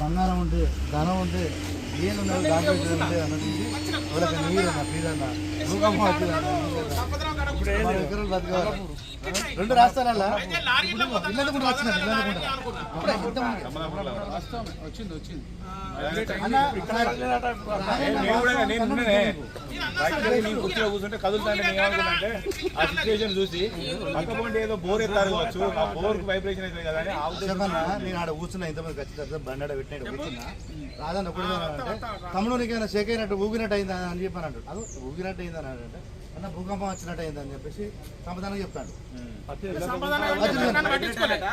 బంగారం ఉంది ధనం ఉంది ఏను డాక్టర్ ఉంటే అన్నది. వాళ్ళకి నీరు అన్న భూకంపం రూపం రెండు రాష్ట్రాల కూడా కూడా. వచ్చింది వచ్చింది కూడా కుర్చీలో కూర్చుంటే కదులుతాంటే నేను ఏమనుకున్నానంటే ఆ సిచ్యువేషన్ చూసి పక్కపొంటి ఏదో బోర్ ఎత్తారు కావచ్చు ఆ బోర్ వైబ్రేషన్ అవుతుంది కదా అని నేను ఆడ కూర్చున్నా ఇంతమంది ఖచ్చితంగా బండాడ పెట్టినట్టు కూర్చున్నా రాదని ఒకటి అంటే తమ్ముడు నీకైనా షేక్ అయినట్టు ఊగినట్టు అయిందా అని చెప్పాను అంటాడు అది ఊగినట్టు అయిందని అంటే అన్న భూకంపం వచ్చినట్టు అయింది అని చెప్పేసి సమాధానం చెప్తాడు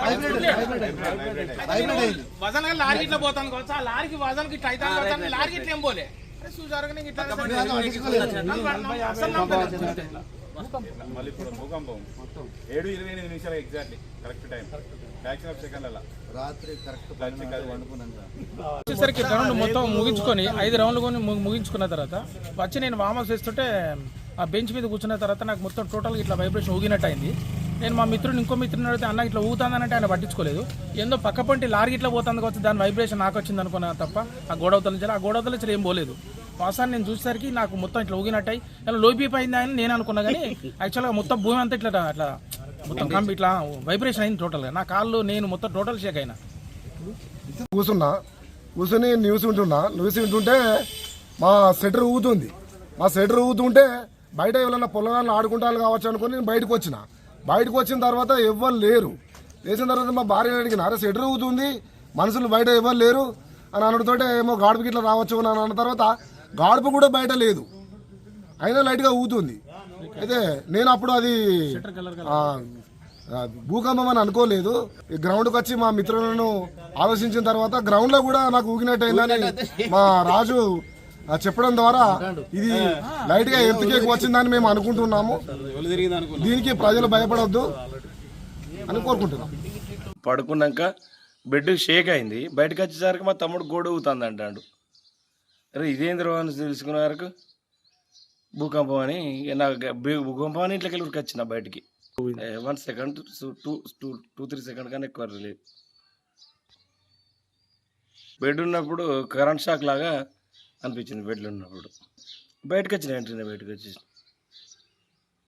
వైబ్రేట్ అయింది. వజన్ లారీ ఇట్లా పోతాను కావచ్చు. ఆ లారీకి వజన్ ఇట్లా అయితే ఏం పోలే. మళ్ళీ ఇప్పుడు భూకంపం. ఏడు ఇరవై ఎనిమిది నిమిషాలు exactly correct time fraction of సెకండ్ల రాత్రి కరెక్ట్ వచ్చేసరికి రౌండ్ మొత్తం ముగించుకొని ఐదు రౌండ్లు కొని ముగించుకున్న తర్వాత వచ్చి నేను వామప్ చేస్తుంటే ఆ బెంచ్ మీద కూర్చున్న తర్వాత నాకు మొత్తం టోటల్గా ఇట్లా వైబ్రేషన్ ఊగినట్టు అయింది నేను మా మిత్రుడు ఇంకో మిత్రుని అడిగితే అన్న ఇట్లా ఊగుతుందనంటే ఆయన పట్టించుకోలేదు. ఏందో పక్క పంటి లారీ ఇట్లా పోతుంది కావచ్చు దాని వైబ్రేషన్ నాకు వచ్చింది అనుకున్నా తప్ప ఆ గోడవతల నుంచి ఆ గోడవతల నుంచి ఏం పోలేదు. వాసాన్ని నేను చూసేసరికి నాకు మొత్తం ఇట్లా ఊగినట్టయి. అయ్యి ఇలా అయింది అని నేను అనుకున్నా కానీ యాక్చువల్గా మొత్తం భూమి అంతా ఇట్లా అట్లా మొత్తం కంపి ఇట్లా వైబ్రేషన్ అయింది టోటల్గా నా కాళ్ళు నేను మొత్తం టోటల్ షేక్ అయినా. కూర్చున్నా కూర్చుని న్యూస్ వింటున్నా. న్యూస్ వింటుంటే మా సెటర్ ఊగుతుంది. మా సెటర్ ఊగుతుంటే బయట ఎవరైనా పొలాలను ఆడుకుంటారు కావచ్చు అనుకుని నేను బయటకు వచ్చిన. బయటకు వచ్చిన తర్వాత ఎవ్వరు లేరు. లేచిన తర్వాత మా భార్య అడిగిన అరే సెటర్ ఊగుతుంది మనుషులు బయట ఎవరు లేరు? అని అనడంతోటే ఏమో గాడుపుకి ఇట్లా రావచ్చు అని అన్న తర్వాత గాడుపు కూడా బయట లేదు. అయినా లైట్గా ఊగుతుంది అయితే నేను అప్పుడు అది భూకంపం అని అనుకోలేదు. గ్రౌండ్కి వచ్చి మా మిత్రులను ఆలోచించిన తర్వాత గ్రౌండ్లో కూడా నాకు ఊగినట్టు అయిందని మా రాజు చెప్పడం ద్వారా ఇది లైట్గా ఎత్తుకేకి వచ్చిందని మేము అనుకుంటున్నాము. దీనికి ప్రజలు భయపడొద్దు అని కోరుకుంటున్నాం. పడుకున్నాక బెడ్ షేక్ అయింది. బయటకు వచ్చేసరికి మా తమ్ముడు గోడ ఊగుతుంది అంటాడు. అరే ఇదేంద్ర అని తెలుసుకునే వరకు భూకంపం అని ఇక నాకు భూకంపం అని ఇంట్లోకి వెళ్ళి వచ్చిన బయటికి. One second two two two three second కన్నా ఎక్కువ లేదు బెడ్ ఉన్నప్పుడు కరెంట్ షాక్ లాగా అనిపించింది బెడ్లో ఉన్నప్పుడు. బయటకు వచ్చిన వెంటనే బయటకు వచ్చేసి